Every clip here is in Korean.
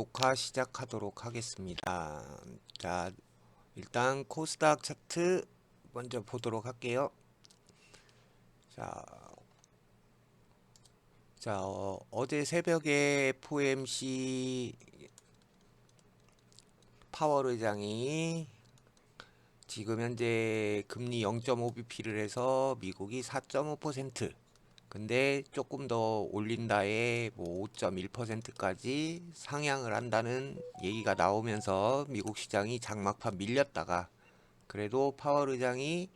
녹화 시작하도록 하겠습니다. 자, 일단 코스닥 차트 먼저 보도록 할게요. 자, 자 어, 제 새벽에 FOMC 파월 의장이 지금 현재 금리 0.5bp를 해서 미국이 4.5% 근데 조금 더 올린다에 뭐 5.1%까지 상향을 한다는 얘기가 나오면서 미국 시장이 장막판 밀렸다가 그래도 파월 의장이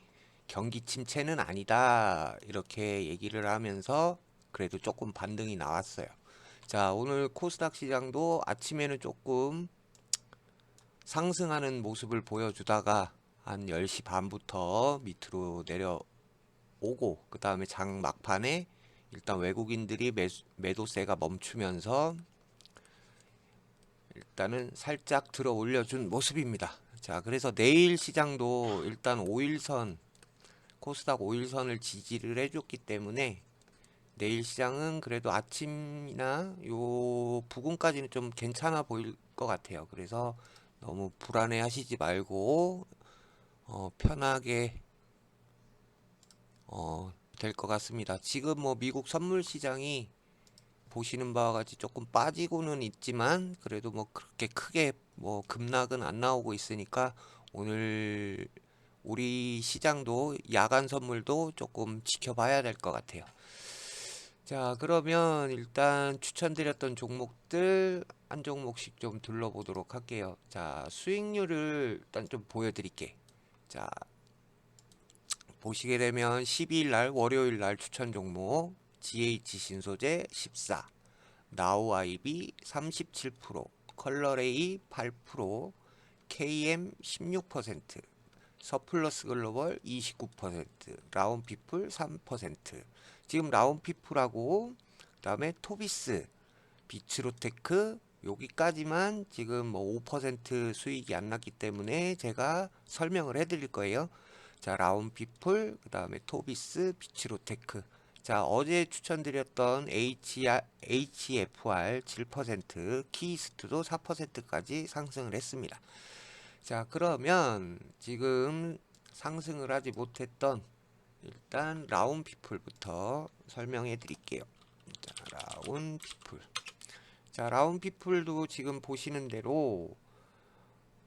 경기 침체는 아니다 이렇게 얘기를 하면서 그래도 조금 반등이 나왔어요. 자 오늘 코스닥 시장도 아침에는 조금 상승하는 모습을 보여주다가 한 10시 반부터 밑으로 내려 오고 그 다음에 장 막판에 일단 외국인들이 매수, 매도세가 멈추면서 일단은 살짝 들어 올려준 모습입니다. 자 그래서 내일 시장도 일단 5일선 코스닥 5일선을 지지를 해줬기 때문에 내일 시장은 그래도 아침이나 요 부근까지는 좀 괜찮아 보일 것 같아요. 그래서 너무 불안해 하시지 말고 어, 편하게 어, 될 것 같습니다. 지금 뭐 미국 선물 시장이 보시는 바와 같이 조금 빠지고는 있지만 그래도 뭐 그렇게 크게 뭐 급락은 안 나오고 있으니까 오늘 우리 시장도 야간 선물도 조금 지켜봐야 될 것 같아요. 자, 그러면 일단 추천드렸던 종목들 한 종목씩 좀 둘러보도록 할게요. 자, 수익률을 일단 좀 보여드릴게. 자, 보시게 되면 12일 날 월요일 날 추천 종목 GH 신소재 14, 나우 아이비 37%, 컬러레이 8%, KM 16%, 서플러스 글로벌 29%, 라운피플 3%. 지금 라운피플하고 그다음에 토비스, 비츠로테크 여기까지만 지금 뭐 5% 수익이 안 났기 때문에 제가 설명을 해드릴 거예요. 자, 라운피플, 그 다음에 토비스, 비츠로테크. 자, 어제 추천드렸던 HR, HFR 7%, 키스트도 4%까지 상승을 했습니다. 자, 그러면 지금 상승을 하지 못했던 일단 라운피플부터 설명해 드릴게요. 자, 라운피플. 자, 라운피플도 지금 보시는 대로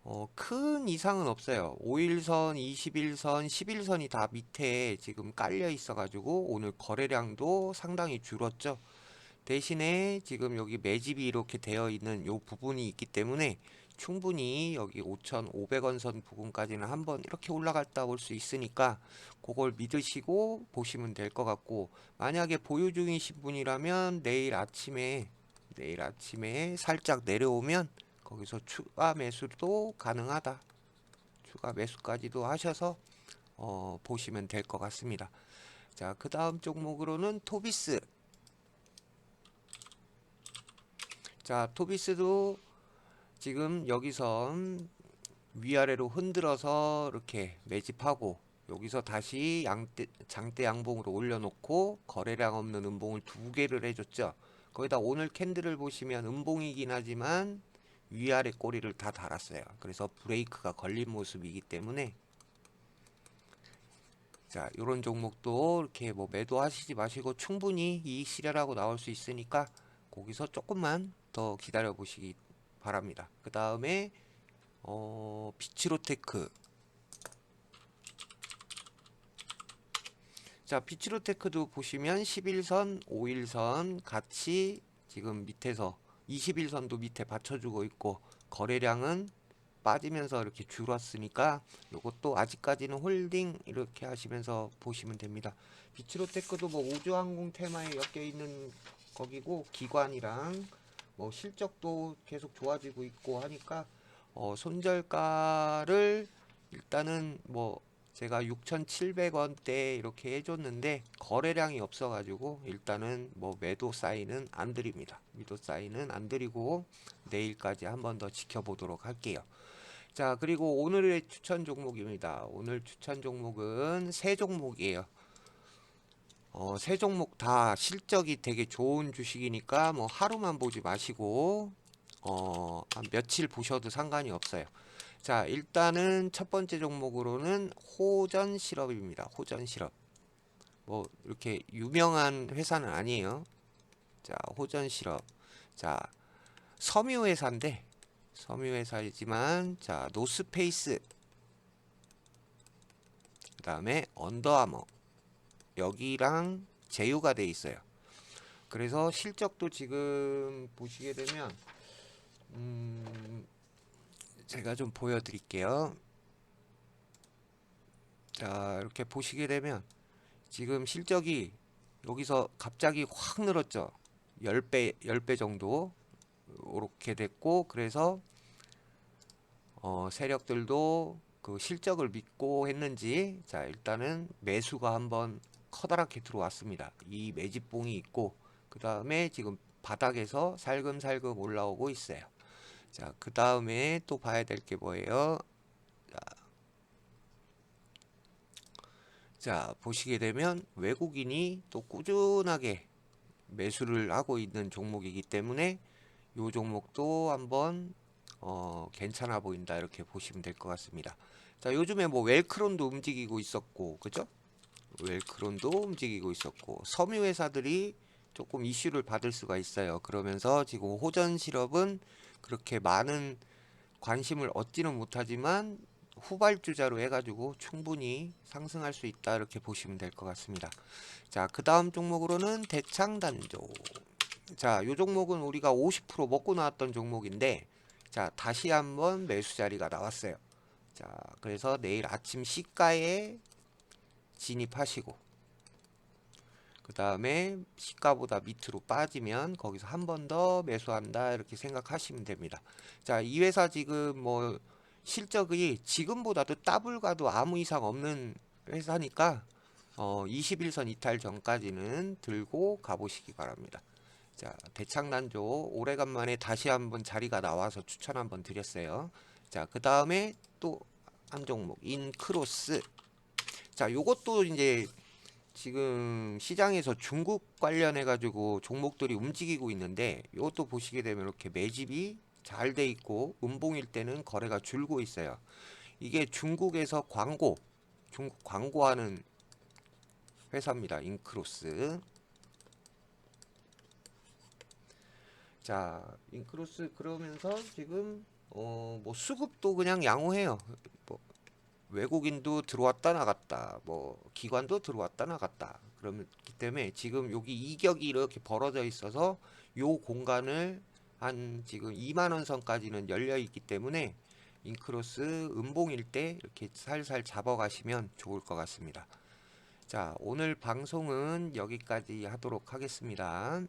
어, 큰 이상은 없어요. 5일선, 21선, 11선이 다 밑에 지금 깔려 있어가지고 오늘 거래량도 상당히 줄었죠. 대신에 지금 여기 매집이 이렇게 되어 있는 요 부분이 있기 때문에 충분히 여기 5,500원 선 부분까지는 한번 이렇게 올라갔다 올 수 있으니까 그걸 믿으시고 보시면 될 것 같고 만약에 보유 중이신 분이라면 내일 아침에 내일 아침에 살짝 내려오면 거기서 추가 매수도 가능하다. 추가 매수까지도 하셔서 어, 보시면 될 것 같습니다. 자, 그 다음 종목으로는 토비스. 자, 토비스도 지금 여기서 위아래로 흔들어서 이렇게 매집하고 여기서 다시 양대, 장대 양봉으로 올려놓고 거래량 없는 음봉을 두 개를 해줬죠. 거기다 오늘 캔들을 보시면 음봉이긴 하지만 위아래 꼬리를 다 달았어요. 그래서 브레이크가 걸린 모습이기 때문에 자, 이런 종목도 이렇게 뭐 매도하시지 마시고 충분히 이익 실현하고 나올 수 있으니까 거기서 조금만 더 기다려 보시기 바랍니다. 그 다음에 어, 비치로테크 자, 비치로테크도 보시면 11선, 5일선 같이 지금 밑에서 21선도 밑에 받쳐주고 있고 거래량은 빠지면서 이렇게 줄었으니까 이것도 아직까지는 홀딩 이렇게 하시면서 보시면 됩니다. 비치로테크도 뭐 우주항공 테마에 엮여 있는 거기고 기관이랑 뭐 실적도 계속 좋아지고 있고 하니까 어 손절가를 일단은 뭐 제가 6,700원대 이렇게 해줬는데 거래량이 없어가지고 일단은 뭐 매도 사인은 안 드립니다. 매도 사인은 안 드리고 내일까지 한 번 더 지켜보도록 할게요. 자 그리고 오늘의 추천 종목입니다. 오늘 추천 종목은 세 종목이에요. 어, 세 종목 다 실적이 되게 좋은 주식이니까 뭐 하루만 보지 마시고 어, 한 며칠 보셔도 상관이 없어요. 자, 일단은 첫 번째 종목으로는 호전 시럽입니다. 호전 시럽. 뭐 이렇게 유명한 회사는 아니에요. 자, 호전 시럽. 자, 섬유 회사인데 섬유 회사이지만 자, 노스페이스 그 다음에 언더아머 여기랑 제휴가 돼 있어요. 그래서 실적도 지금 보시게 되면 음, 제가 좀 보여드릴게요. 자, 이렇게 보시게 되면 지금 실적이 여기서 갑자기 확 늘었죠. 10배, 10배 정도 이렇게 됐고 그래서 어, 세력들도 그 실적을 믿고 했는지 자, 일단은 매수가 한번 커다랗게 들어왔습니다. 이 매집봉이 있고 그 다음에 지금 바닥에서 살금살금 올라오고 있어요. 자, 그 다음에 또 봐야 될 게 뭐예요? 자, 자, 보시게 되면 외국인이 또 꾸준하게 매수를 하고 있는 종목이기 때문에 이 종목도 한번 어, 괜찮아 보인다 이렇게 보시면 될 것 같습니다. 자, 요즘에 뭐 웰크론도 움직이고 있었고, 그죠? 웰크론도 움직이고 있었고, 섬유 회사들이 조금 이슈를 받을 수가 있어요. 그러면서 지금 호전 시럽은 그렇게 많은 관심을 얻지는 못하지만 후발주자로 해가지고 충분히 상승할 수 있다 이렇게 보시면 될 것 같습니다. 자, 그 다음 종목으로는 대창단조. 자, 요 종목은 우리가 50% 먹고 나왔던 종목인데, 자, 다시 한번 매수 자리가 나왔어요. 자, 그래서 내일 아침 시가에 진입하시고, 그 다음에 시가보다 밑으로 빠지면 거기서 한 번 더 매수한다 이렇게 생각하시면 됩니다. 자, 이 회사 지금 뭐 실적이 지금보다도 더블 가도 아무 이상 없는 회사니까 어, 21선 이탈 전까지는 들고 가보시기 바랍니다. 자, 대창난조 오래간만에 다시 한번 자리가 나와서 추천 한번 드렸어요. 자, 그 다음에 또 한 종목 인크로스. 자, 요것도 이제 지금 시장에서 중국 관련해 가지고 종목들이 움직이고 있는데 이것도 보시게 되면 이렇게 매집이 잘 돼 있고 음봉일 때는 거래가 줄고 있어요. 이게 중국에서 광고, 중국 광고하는 회사입니다. 인크로스. 자, 인크로스 그러면서 지금 어 뭐 수급도 그냥 양호해요. 뭐 외국인도 들어왔다 나갔다, 뭐 기관도 들어왔다 나갔다. 그렇기 때문에 지금 여기 이격이 이렇게 벌어져 있어서 요 공간을 한 지금 2만 원 선까지는 열려 있기 때문에 인크로스 음봉일 때 이렇게 살살 잡아 가시면 좋을 것 같습니다. 자, 오늘 방송은 여기까지 하도록 하겠습니다.